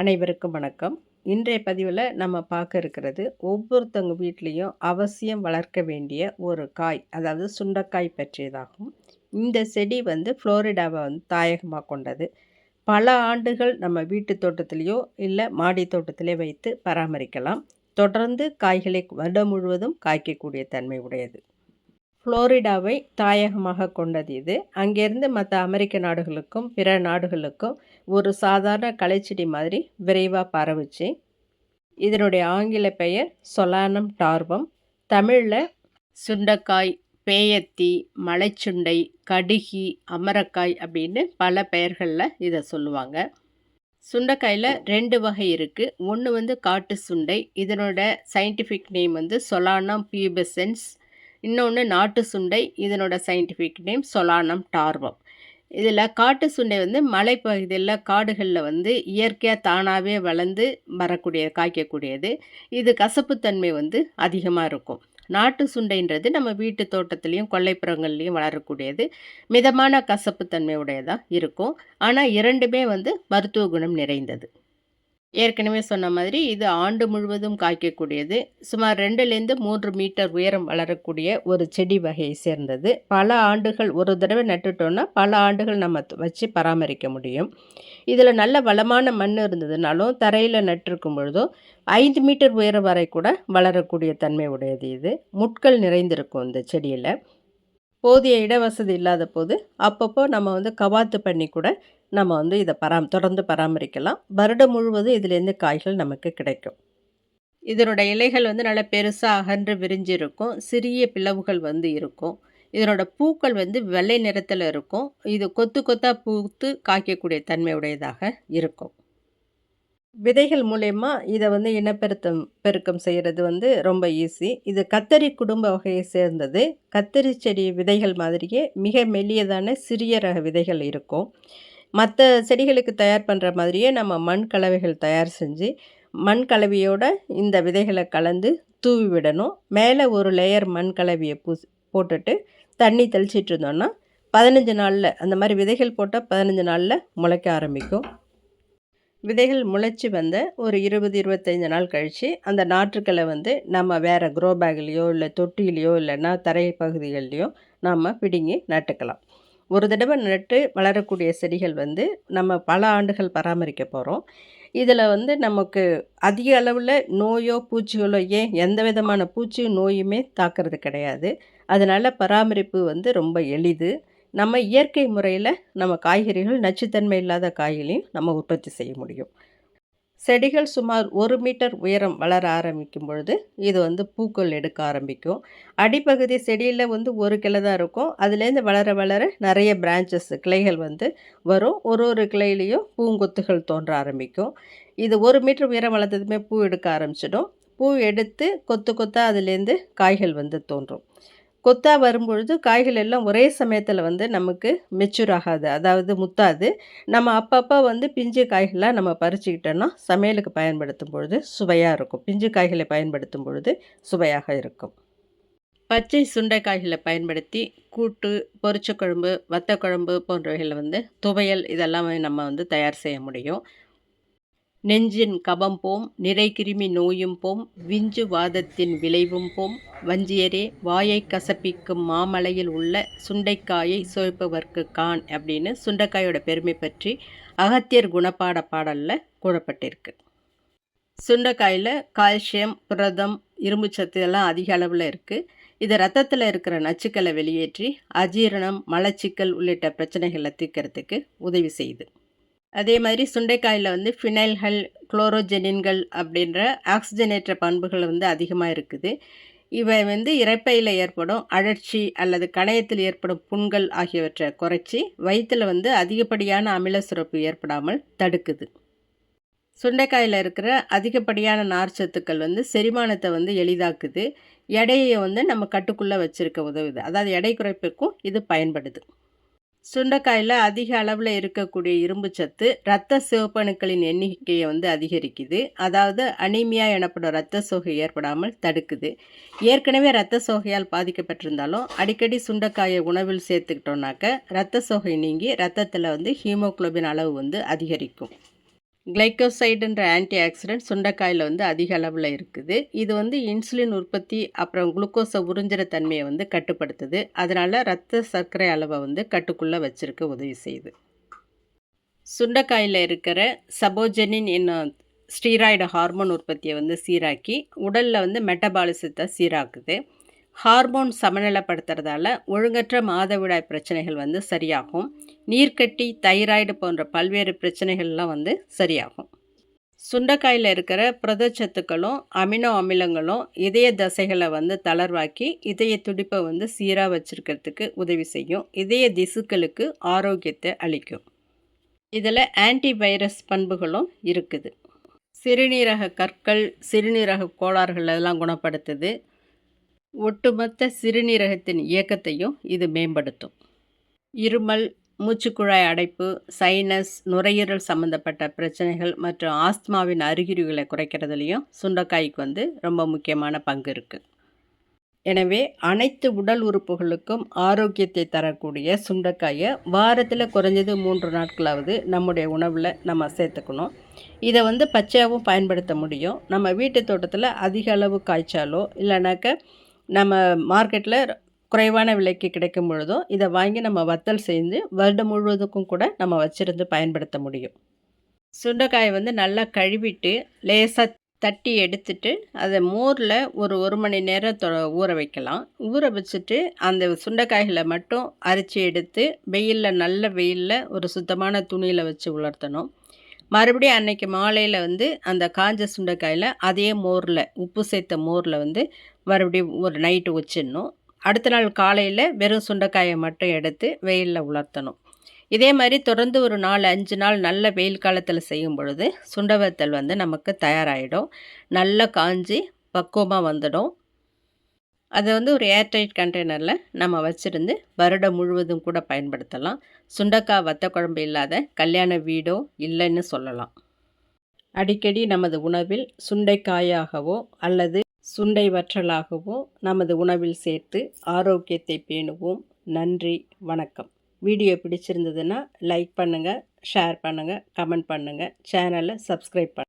அனைவருக்கும் வணக்கம். இன்றைய பதிவில் நம்ம பார்க்க இருக்கிறது ஒவ்வொருத்தவங்க வீட்லேயும் அவசியம் வளர்க்க வேண்டிய ஒரு காய் அதாவது சுண்டைக்காய் பற்றியதாகும். இந்த செடி வந்து ஃப்ளோரிடாவை வந்து தாயகமாக கொண்டது. பல ஆண்டுகள் நம்ம வீட்டு தோட்டத்திலேயோ இல்லை மாடி தோட்டத்திலே வைத்து பராமரிக்கலாம். தொடர்ந்து காய்களை வருடம் முழுவதும் காய்க்கக்கூடிய தன்மை உடையது. ஃப்ளோரிடாவை தாயகமாக கொண்டது இது. அங்கேருந்து மற்ற அமெரிக்க நாடுகளுக்கும் பிற நாடுகளுக்கும் ஒரு சாதாரண களைச்செடி மாதிரி விரைவாக பரவுச்சு. இதனுடைய ஆங்கில பெயர் சொலானம் டார்வம் தமிழில் சுண்டக்காய் பேயத்தி மலைச்சுண்டை கடுகி அமரக்காய் அப்படின்னு பல பெயர்களில் இதை சொல்லுவாங்க. சுண்டைக்காயில் ரெண்டு வகை இருக்குது ஒன்று வந்து காட்டு சுண்டை இதனோட சயின்டிஃபிக் நேம் வந்து சொலானம் பியூபசென்ஸ் இன்னொன்று நாட்டு சுண்டை இதனோட சயின்டிஃபிக் நேம் சொலானம் டார்வம். இதில் காட்டு சுண்டை வந்து மலைப்பகுதியில் காடுகளில் வந்து இயற்கையாக தானாகவே வளர்ந்து வரக்கூடிய காய்க்கக்கூடியது. இது கசப்புத்தன்மை வந்து அதிகமாக இருக்கும். நாட்டு சுண்டைன்றது நம்ம வீட்டு தோட்டத்துலேயும் கொல்லைப்புறங்கள்லேயும் வளரக்கூடியது. மிதமான கசப்புத்தன்மை உடையதாக இருக்கும். ஆனால் இரண்டுமே வந்து மருத்துவ குணம் நிறைந்தது. ஏற்கனவே சொன்ன மாதிரி இது ஆண்டு முழுவதும் காய்க்கக்கூடியது. சுமார் ரெண்டுலேருந்து மூன்று மீட்டர் உயரம் வளரக்கூடிய ஒரு செடி வகையை சேர்ந்தது. பல ஆண்டுகள் ஒரு தடவை நட்டுட்டோன்னா பல ஆண்டுகள் நம்ம வச்சு பராமரிக்க முடியும். இதில் நல்ல வளமான மண் இருந்ததுனாலும் தரையில் நட்டிருக்கும் பொழுதும் ஐந்து மீட்டர் உயரம் வரை கூட வளரக்கூடிய தன்மை உடையது இது. முட்கள் நிறைந்திருக்கும் இந்த செடியில். போதிய இடவசதி இல்லாத போது அப்பப்போ நம்ம வந்து கவாத்து பண்ணி கூட நம்ம வந்து இதை பராம் தொடர்ந்து பராமரிக்கலாம். வருடம் முழுவதும் இதுலேருந்து காய்கள் நமக்கு கிடைக்கும். இதனோட இலைகள் வந்து நல்லா பெருசாக அகன்று விரிஞ்சு இருக்கும் சிறிய பிளவுகள் வந்து இருக்கும். இதனோட பூக்கள் வந்து வெள்ளை நிறத்தில் இருக்கும். இது கொத்து கொத்தாக பூத்து காய்க்கக்கூடிய தன்மை உடையதாக இருக்கும். விதைகள் மூலயமா இதை வந்து இனப்பெருத்தம் பெருக்கம் செய்கிறது வந்து ரொம்ப ஈஸி இது கத்தரி குடும்ப வகையை சேர்ந்தது. கத்தரி செடி விதைகள் மாதிரியே மிக மெல்லியதான சிறிய ரக விதைகள் இருக்கும். மற்ற செடிகளுக்கு தயார் பண்ணுற மாதிரியே நம்ம மண் கலவைகள் தயார் செஞ்சு மண் கலவையோட இந்த விதைகளை கலந்து தூவி விடணும். மேலே ஒரு லேயர் மண் கலவையை பூசி போட்டுட்டு தண்ணி தெளிச்சிட்டு இருந்தோன்னா பதினஞ்சு நாளில் அந்த மாதிரி விதைகள் போட்டால் பதினஞ்சு நாளில் முளைக்க ஆரம்பிக்கும். விதைகள் முளைச்சி வந்த ஒரு இருபது இருபத்தைந்து நாள் கழித்து அந்த நாற்றுக்களை வந்து நம்ம வேறு க்ரோ பேக்லேயோ இல்லை தொட்டிலையோ இல்லைன்னா தரை பகுதிகள்லையோ நம்ம பிடுங்கி நட்டுக்கலாம். ஒரு தடவை நட்டு வளரக்கூடிய செடிகள் வந்து நம்ம பல ஆண்டுகள் பராமரிக்க போகிறோம் இதில் வந்து நமக்கு அதிக அளவில் நோயோ பூச்சிகளோ ஏன் எந்த விதமான பூச்சியும் நோயுமே தாக்கிறது கிடையாது. அதனால் பராமரிப்பு வந்து ரொம்ப எளிது. நம்ம இயற்கை முறையில் நம்ம காய்கறிகள் நச்சுத்தன்மை இல்லாத காய்களையும் நம்ம உற்பத்தி செய்ய முடியும். செடிகள் சுமார் ஒரு மீட்டர் உயரம் வளர ஆரம்பிக்கும் பொழுது இது வந்து பூக்கள் எடுக்க ஆரம்பிக்கும். அடிப்பகுதி செடியில் வந்து ஒரு கிளை தான் இருக்கும். அதுலேருந்து வளர வளர நிறைய பிரான்ச்சஸ் கிளைகள் வந்து வரும். ஒரு ஒரு கிளையிலையும் பூங்கொத்துகள் தோன்ற ஆரம்பிக்கும். இது ஒரு மீட்டர் உயரம் வளர்த்ததுமே பூ எடுக்க ஆரம்பிச்சிடும். பூ எடுத்து கொத்து கொத்தாக அதுலேருந்து காய்கள் வந்து தோன்றும். கொத்தாக வரும்பொழுது காய்கள் எல்லாம் ஒரே சமயத்தில் வந்து நமக்கு மெச்சூர் ஆகாது. அதாவது முத்தாது. நம்ம அப்பப்போ வந்து பிஞ்சு காய்களாக நம்ம பறிச்சுக்கிட்டோன்னா சமையலுக்கு பயன்படுத்தும் பொழுது சுவையாக இருக்கும். பிஞ்சு காய்களை பயன்படுத்தும் பொழுது சுவையாக இருக்கும். பச்சை சுண்டைக்காய்களை பயன்படுத்தி கூட்டு பொரிச்ச குழம்பு வத்த குழம்பு போன்றவைகளை வந்து துவையல் இதெல்லாம் நம்ம வந்து தயார் செய்ய முடியும். நெஞ்சின் கபம் போம் நிறைகிருமி நோயும் போம் விஞ்சு வாதத்தின் விளைவும் போம். வஞ்சியரே வாயை கசப்பிக்கும் மாமலையில் உள்ள சுண்டைக்காயை சுவைப்பவர்க்கு கான் அப்படின்னு சுண்டைக்காயோட பெருமை பற்றி அகத்தியர் குணப்பாட பாடலில் கூறப்பட்டிருக்கு. சுண்டைக்காயில் கால்சியம் புரதம் இரும்புச்சத்து எல்லாம் அதிக அளவில் இருக்குது இது ரத்தத்தில் இருக்கிற நச்சுக்களை வெளியேற்றி அஜீரணம் மலச்சிக்கல் உள்ளிட்ட பிரச்சனைகளை தீர்க்கறதுக்கு உதவி செய்யுது. அதே மாதிரி சுண்டைக்காயில் வந்து ஃபினைல்கள் குளோரோஜெனின்கள் அப்படின்ற ஆக்சிஜனேற்ற பண்புகள் வந்து அதிகமாக இருக்குது. இவை வந்து இறப்பையில் ஏற்படும் அழற்சி அல்லது கணையத்தில் ஏற்படும் புண்கள் ஆகியவற்றை குறைச்சி வயிற்றில் வந்து அதிகப்படியான அமில சுரப்பு ஏற்படாமல் தடுக்குது. சுண்டைக்காயில் இருக்கிற அதிகப்படியான நார் சத்துக்கள் வந்து செரிமானத்தை வந்து எளிதாக்குது. எடையை வந்து நம்ம கட்டுக்குள்ளே வச்சுருக்க உதவுது. அதாவது எடை குறைப்புக்கும் இது பயன்படுது. சுண்டைக்காயில் அதிக அளவில் இருக்கக்கூடிய இரும்பு சத்து இரத்த சிவப்பணுக்களின் எண்ணிக்கையை வந்து அதிகரிக்குது. அதாவது அனீமியா எனப்படும் இரத்த சோகை ஏற்படாமல் தடுக்குது. ஏற்கனவே இரத்த சோகையால் பாதிக்கப்பட்டிருந்தாலும் அடிக்கடி சுண்டைக்காயை உணவில் சேர்த்துக்கிட்டோம்னாக்க இரத்த சோகை நீங்கி ரத்தத்தில் வந்து ஹீமோக்ளோபின் அளவு வந்து அதிகரிக்கும். கிளைக்கோசைடுன்ற ஆன்டி ஆக்சிடென்ட் சுண்டைக்காயில் வந்து அதிக அளவில் இருக்குது. இது வந்து இன்சுலின் உற்பத்தி அப்புறம் குளுக்கோஸை உறிஞ்சிற தன்மையை வந்து கட்டுப்படுத்துது. அதனால் ரத்த சர்க்கரை அளவை வந்து கட்டுக்குள்ளே வச்சிருக்க உதவி செய்யுது. சுண்டைக்காயில் இருக்கிற சபோஜெனின் என்னும் ஸ்டீராய்டு ஹார்மோன் உற்பத்தியை வந்து சீராக்கி உடலில் வந்து மெட்டபாலிசத்தை சீராக்குது. ஹார்மோன் சமநிலைப்படுத்துறதால ஒழுங்கற்ற மாதவிடாய் பிரச்சனைகள் வந்து சரியாகும். நீர்க்கட்டி தைராய்டு போன்ற பல்வேறு பிரச்சனைகள்லாம் வந்து சரியாகும். சுண்டைக்காயில் இருக்கிற புரதச்சத்துக்களும் அமினோ அமிலங்களும் இதய தசைகளை வந்து தளர்வாக்கி இதய துடிப்பை வந்து சீராக வச்சுருக்கிறதுக்கு உதவி செய்யும். இதய திசுக்களுக்கு ஆரோக்கியத்தை அளிக்கும். இதில் ஆன்டி வைரஸ் பண்புகளும் இருக்குது. சிறுநீரக கற்கள் சிறுநீரக கோளாறுகள் எல்லாம் குணப்படுத்துது. ஒட்டுமொத்த சிறுநீரகத்தின் இயக்கத்தையும் இது மேம்படுத்தும். இருமல் மூச்சுக்குழாய் அடைப்பு சைனஸ் நுரையீரல் சம்மந்தப்பட்ட பிரச்சனைகள் மற்றும் ஆஸ்துமாவின் அறிகுறிகளை குறைக்கிறதுலையும் சுண்டைக்காய்க்கு வந்து ரொம்ப முக்கியமான பங்கு இருக்குது எனவே அனைத்து உடல் உறுப்புகளுக்கும் ஆரோக்கியத்தை தரக்கூடிய சுண்டைக்காயை வாரத்தில் குறைஞ்சது மூன்று நாட்களாவது நம்முடைய உணவில் நம்ம சேர்த்துக்கணும். இதை வந்து பச்சையாகவும் பயன்படுத்த முடியும். நம்ம வீட்டு தோட்டத்தில் அதிக அளவு காய்ச்சாலோ இல்லைனாக்க நம்ம மார்க்கெட்டில் குறைவான விலைக்கு கிடைக்கும் பொழுதும் இதை வாங்கி நம்ம வத்தல் செஞ்சு வருடம் முழுவதுக்கும் கூட நம்ம வச்சுருந்து பயன்படுத்த முடியும். சுண்டைக்காயை வந்து நல்லா கழுவிட்டு லேசாக தட்டி எடுத்துட்டு அதை மோரில் ஒரு ஒரு மணி நேரம் தொ ஊற வைக்கலாம். ஊற வச்சுட்டு அந்த சுண்டைக்காய்களை மட்டும் அரிச்சு எடுத்து வெயிலில் நல்ல வெயிலில் ஒரு சுத்தமான துணியில் வச்சு உலர்த்தணும். மறுபடியும் அன்னைக்கு மாலையில் வந்து அந்த காஞ்ச சுண்டைக்காயில் அதே மோரில் உப்பு சேர்த்த மோரில் வந்து மறுபடியும் ஒரு நைட்டு வச்சிடணும். அடுத்த நாள் காலையில் வெறும் சுண்டைக்காயை மட்டும் எடுத்து வெயிலில் உலர்த்தணும். இதே மாதிரி தொடர்ந்து ஒரு நாலு அஞ்சு நாள் நல்ல வெயில் காலத்தில் செய்யும் பொழுது சுண்டவத்தல் வந்து நமக்கு தயாராகிடும் நல்லா காஞ்சி பக்குவமாக வந்துடும். அதை வந்து ஒரு ஏர்டைட் கண்டெய்னரில் நம்ம வச்சுருந்து வருடம் முழுவதும் கூட பயன்படுத்தலாம். சுண்டக்காய் வத்த குழம்பு இல்லாத கல்யாண வீடோ இல்லைன்னு சொல்லலாம். அடிக்கடி நமது உணவில் சுண்டைக்காயாகவோ அல்லது சுண்டை வற்றலாகவோ நமது உணவில் சேர்த்து ஆரோக்கியத்தை பேணுவோம். நன்றி வணக்கம். வீடியோ பிடிச்சிருந்ததுன்னா லைக் பண்ணுங்கள் ஷேர் பண்ணுங்கள் கமெண்ட் பண்ணுங்கள் சேனலை சப்ஸ்கிரைப் பண்ணுங்கள்